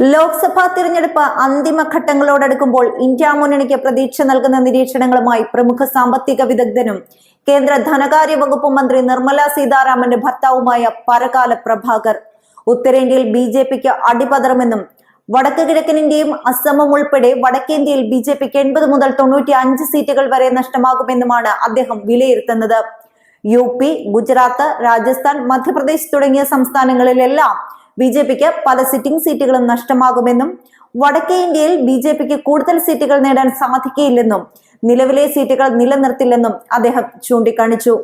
ലോക്സഭാ തിരഞ്ഞെടുപ്പ് അന്തിമഘട്ടങ്ങളോടടുക്കുമ്പോൾ ഇന്ത്യ മുന്നണിക്ക് പ്രതീക്ഷ നൽകുന്ന നിരീക്ഷണങ്ങളുമായി പ്രമുഖ സാമ്പത്തിക വിദഗ്ധനും കേന്ദ്ര ധനകാര്യ വകുപ്പ് മന്ത്രി നിർമ്മല സീതാരാമന്റെ ഭർത്താവുമായ പരകാല പ്രഭാകർ. ഉത്തരേന്ത്യയിൽ ബി ജെ പിക്ക് അടിപതറുമെന്നും വടക്ക് കിഴക്കൻ ഇന്ത്യയും അസമും ഉൾപ്പെടെ വടക്കേന്ത്യയിൽ ബി ജെ പിക്ക് എൺപത് മുതൽ തൊണ്ണൂറ്റി അഞ്ച് സീറ്റുകൾ വരെ നഷ്ടമാകുമെന്നുമാണ് അദ്ദേഹം വിലയിരുത്തുന്നത്. യു പി ഗുജറാത്ത് രാജസ്ഥാൻ മധ്യപ്രദേശ് തുടങ്ങിയ സംസ്ഥാനങ്ങളിലെല്ലാം ബി ജെ പിക്ക് പല സിറ്റിംഗ് സീറ്റുകളും നഷ്ടമാകുമെന്നും വടക്കേ ഇന്ത്യയിൽ ബി ജെ പിക്ക് കൂടുതൽ സീറ്റുകൾ നേടാൻ സാധിക്കുകയില്ലെന്നും നിലവിലെ സീറ്റുകൾ നിലനിർത്തില്ലെന്നും അദ്ദേഹം ചൂണ്ടിക്കാണിച്ചു.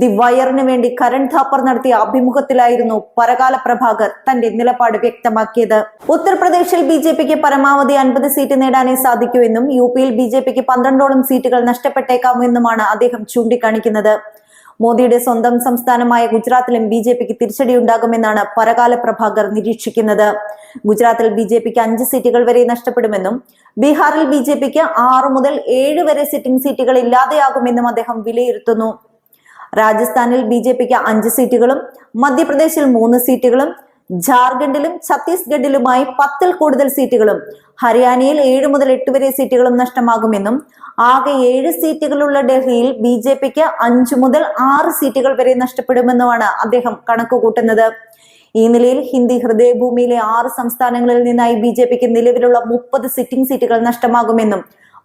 ദി വയറിന് വേണ്ടി കരൺ ഥാപ്പർ നടത്തിയ അഭിമുഖത്തിലായിരുന്നു പരകാല പ്രഭാകർ തന്റെ നിലപാട് വ്യക്തമാക്കിയത്. ഉത്തർപ്രദേശിൽ ബി ജെ പിക്ക് പരമാവധി അൻപത് സീറ്റ് നേടാനേ സാധിക്കൂ എന്നും യു പിയിൽ ബി ജെ പിക്ക് പന്ത്രണ്ടോളം സീറ്റുകൾ നഷ്ടപ്പെട്ടേക്കാമെന്നുമാണ് അദ്ദേഹം ചൂണ്ടിക്കാണിക്കുന്നത്. മോദിയുടെ സ്വന്തം സംസ്ഥാനമായ ഗുജറാത്തിലും ബി ജെ പിക്ക് തിരിച്ചടിയുണ്ടാകുമെന്നാണ് പരകാല പ്രഭാകർ നിരീക്ഷിക്കുന്നത്. ഗുജറാത്തിൽ ബി ജെ പിക്ക് അഞ്ച് സീറ്റുകൾ വരെ നഷ്ടപ്പെടുമെന്നും ബീഹാറിൽ ബി ജെ പിക്ക് ആറ് മുതൽ ഏഴ് വരെ സിറ്റിംഗ് സീറ്റുകൾ ഇല്ലാതെയാകുമെന്നും അദ്ദേഹം വിലയിരുത്തുന്നു. രാജസ്ഥാനിൽ ബി ജെ പിക്ക് അഞ്ച് സീറ്റുകളും മധ്യപ്രദേശിൽ മൂന്ന് സീറ്റുകളും ജാർഖണ്ഡിലും ഛത്തീസ്ഗഡിലുമായി പത്തിൽ കൂടുതൽ സീറ്റുകളും ഹരിയാനയിൽ ഏഴ് മുതൽ എട്ട് വരെ സീറ്റുകളും നഷ്ടമാകുമെന്നും ആകെ ഏഴ് സീറ്റുകളുള്ള ഡൽഹിയിൽ ബി ജെ പിക്ക് അഞ്ചു മുതൽ ആറ് സീറ്റുകൾ വരെ നഷ്ടപ്പെടുമെന്നുമാണ് അദ്ദേഹം കണക്കുകൂട്ടുന്നത്. ഈ നിലയിൽ ഹിന്ദി ഹൃദയഭൂമിയിലെ ആറ് സംസ്ഥാനങ്ങളിൽ നിന്നായി ബി ജെ പിക്ക് നിലവിലുള്ള മുപ്പത് സിറ്റിംഗ് സീറ്റുകൾ നഷ്ടമാകുമെന്നും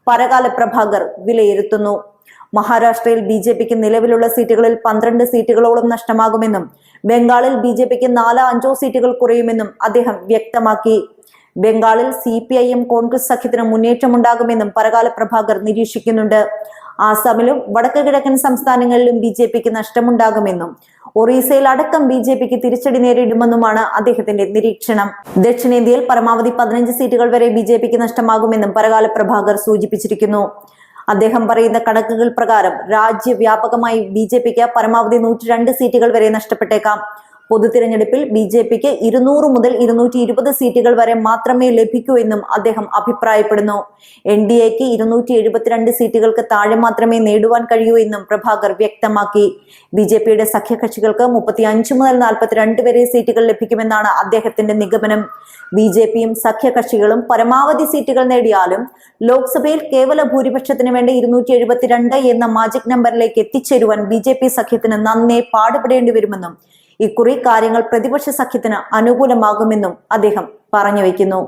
പരകാല പ്രഭാകർ വിലയിരുത്തുന്നു. മഹാരാഷ്ട്രയിൽ ബി ജെ പിക്ക് നിലവിലുള്ള സീറ്റുകളിൽ പന്ത്രണ്ട് സീറ്റുകളോളം നഷ്ടമാകുമെന്നും ബംഗാളിൽ ബി ജെ പിക്ക് നാലോ അഞ്ചോ സീറ്റുകൾ കുറയുമെന്നും അദ്ദേഹം വ്യക്തമാക്കി. ബംഗാളിൽ C P I M Congress സഖ്യത്തിന് മുന്നേറ്റമുണ്ടാകുമെന്നും പരകാല പ്രഭാകർ നിരീക്ഷിക്കുന്നുണ്ട്. ആസാമിലും വടക്ക് കിഴക്കൻ സംസ്ഥാനങ്ങളിലും ബി ജെ പിക്ക് നഷ്ടമുണ്ടാകുമെന്നും ഒറീസയിൽ അടക്കം ബി ജെ പിക്ക് തിരിച്ചടി നേരിടുമെന്നുമാണ് അദ്ദേഹത്തിന്റെ നിരീക്ഷണം. ദക്ഷിണേന്ത്യയിൽ പരമാവധി പതിനഞ്ച് സീറ്റുകൾ വരെ ബി ജെ പിക്ക് നഷ്ടമാകുമെന്നും പരകാല പ്രഭാകർ സൂചിപ്പിച്ചിരിക്കുന്നു. അദ്ദേഹം പറയുന്ന കണക്കുകൾ പ്രകാരം രാജ്യവ്യാപകമായി ബി ജെ പിക്ക് പരമാവധി നൂറ്റി രണ്ട് സീറ്റുകൾ വരെ നഷ്ടപ്പെട്ടേക്കാം. പൊതു തിരഞ്ഞെടുപ്പിൽ ബി ജെ പിക്ക് ഇരുന്നൂറ് മുതൽ ഇരുന്നൂറ്റി ഇരുപത് സീറ്റുകൾ വരെ മാത്രമേ ലഭിക്കൂ എന്നും അദ്ദേഹം അഭിപ്രായപ്പെടുന്നു. എൻ ഡി എക്ക് ഇരുന്നൂറ്റി എഴുപത്തിരണ്ട് സീറ്റുകൾക്ക് താഴെ മാത്രമേ നേടുവാൻ കഴിയൂ എന്നും പ്രഭാകർ വ്യക്തമാക്കി. ബി ജെ പിയുടെ സഖ്യകക്ഷികൾക്ക് മുപ്പത്തി അഞ്ച് മുതൽ നാൽപ്പത്തിരണ്ട് വരെ സീറ്റുകൾ ലഭിക്കുമെന്നാണ് അദ്ദേഹത്തിന്റെ നിഗമനം. ബി ജെ പിയും സഖ്യകക്ഷികളും പരമാവധി സീറ്റുകൾ നേടിയാലും ലോക്സഭയിൽ കേവല ഭൂരിപക്ഷത്തിന് വേണ്ടി ഇരുന്നൂറ്റി എഴുപത്തിരണ്ട് എന്ന മാജിക് നമ്പറിലേക്ക് എത്തിച്ചേരുവാൻ ബി ജെ പി സഖ്യത്തിന് നന്നേ പാടുപെടേണ്ടി വരുമെന്നും ഇക്കുറി കാര്യങ്ങൾ പ്രതിപക്ഷ സഖ്യത്തിന് അനുകൂലമാകുമെന്നും അദ്ദേഹം പറഞ്ഞു വയ്ക്കുന്നു.